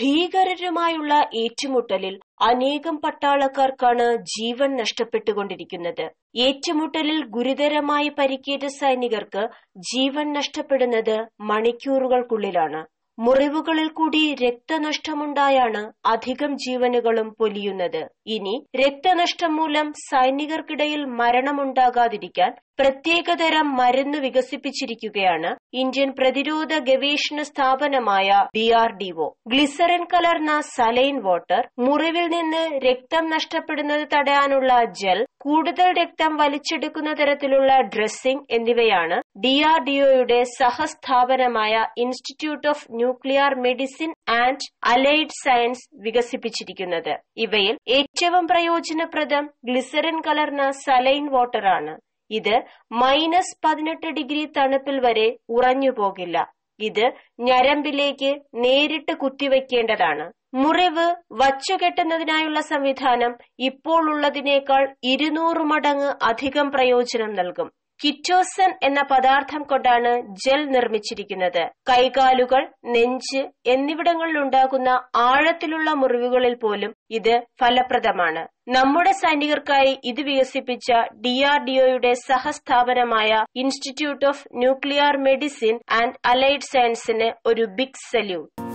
ഭീകരരുമായുള്ള ഏറ്റുമുട്ടലിൽ അനേകം പട്ടാളക്കാർക്കാണ് ജീവൻ നഷ്ടപ്പെട്ടുകൊണ്ടിരിക്കുന്നത്. ഏറ്റുമുട്ടലിൽ ഗുരുതരമായി പരിക്കേറ്റ സൈനികർക്ക് ജീവൻ നഷ്ടപ്പെടുന്നത് മണിക്കൂറുകൾക്കുള്ളിലാണ്. മുറിവുകളിൽ കൂടി രക്തനഷ്ടമുണ്ടായാണ് അധികം ജീവനുകളും പൊലിയുന്നത്. ഇനി രക്തനഷ്ടം മൂലം സൈനികർക്കിടയിൽ മരണമുണ്ടാകാതിരിക്കാൻ പ്രത്യേകതരം മരുന്ന് വികസിപ്പിച്ചിരിക്കുകയാണ് ഇന്ത്യൻ പ്രതിരോധ ഗവേഷണ സ്ഥാപനമായ ഡിആർഡിഒ ഗ്ലിസറിൻ കലർന്ന സലൈൻ വാട്ടർ മുറിവിൽ നിന്ന് രക്തം നഷ്ടപ്പെടുന്നത് തടയാനുള്ള ജെൽ കൂടുതൽ രക്തം വലിച്ചെടുക്കുന്ന തരത്തിലുള്ള ഡ്രസ്സിംഗ് എന്നിവയാണ് ഡിആർഡിഒയുടെ സഹസ്ഥാപനമായ institute of nuclear medicine and allied science വികസിപ്പിച്ചിരിക്കുന്നത്. ഇവയിൽ ഏറ്റവും പ്രയോജനപ്രദം ഗ്ലിസറിൻ കലർന്ന സലൈൻ വാട്ടറാണ് ഇത് മൈനസ് പതിനെട്ട് ഡിഗ്രി തണുപ്പിൽ വരെ ഉറഞ്ഞു പോകില്ല ഇത് ഞരമ്പിലേക്ക് നേരിട്ട് കുത്തിവെക്കേണ്ടതാണ്. മുറിവ് വച്ചുകെട്ടുന്നതിനായുള്ള സംവിധാനം ഇപ്പോൾ ഉള്ളതിനേക്കാൾ ഇരുന്നൂറ് മടങ്ങ് അധികം പ്രയോജനം നൽകും. കിറ്റോസൻ എന്ന പദാർത്ഥം കൊണ്ടാണ് ജെൽ നിർമ്മിച്ചിരിക്കുന്നത്. കൈകാലുകൾ നെഞ്ച് എന്നിവിടങ്ങളിൽ ഉണ്ടാകുന്ന ആഴത്തിലുള്ള മുറിവുകളിൽ പോലും ഇത് ഫലപ്രദമാണ്. നമ്മുടെ സൈനികർക്കായി ഇത് വികസിപ്പിച്ച ഡിആർഡിഒയുടെ സഹസ്ഥാപനമായ institute of nuclear medicine and allied സയൻസിന് ഒരു ബിഗ് സല്യൂട്ട്.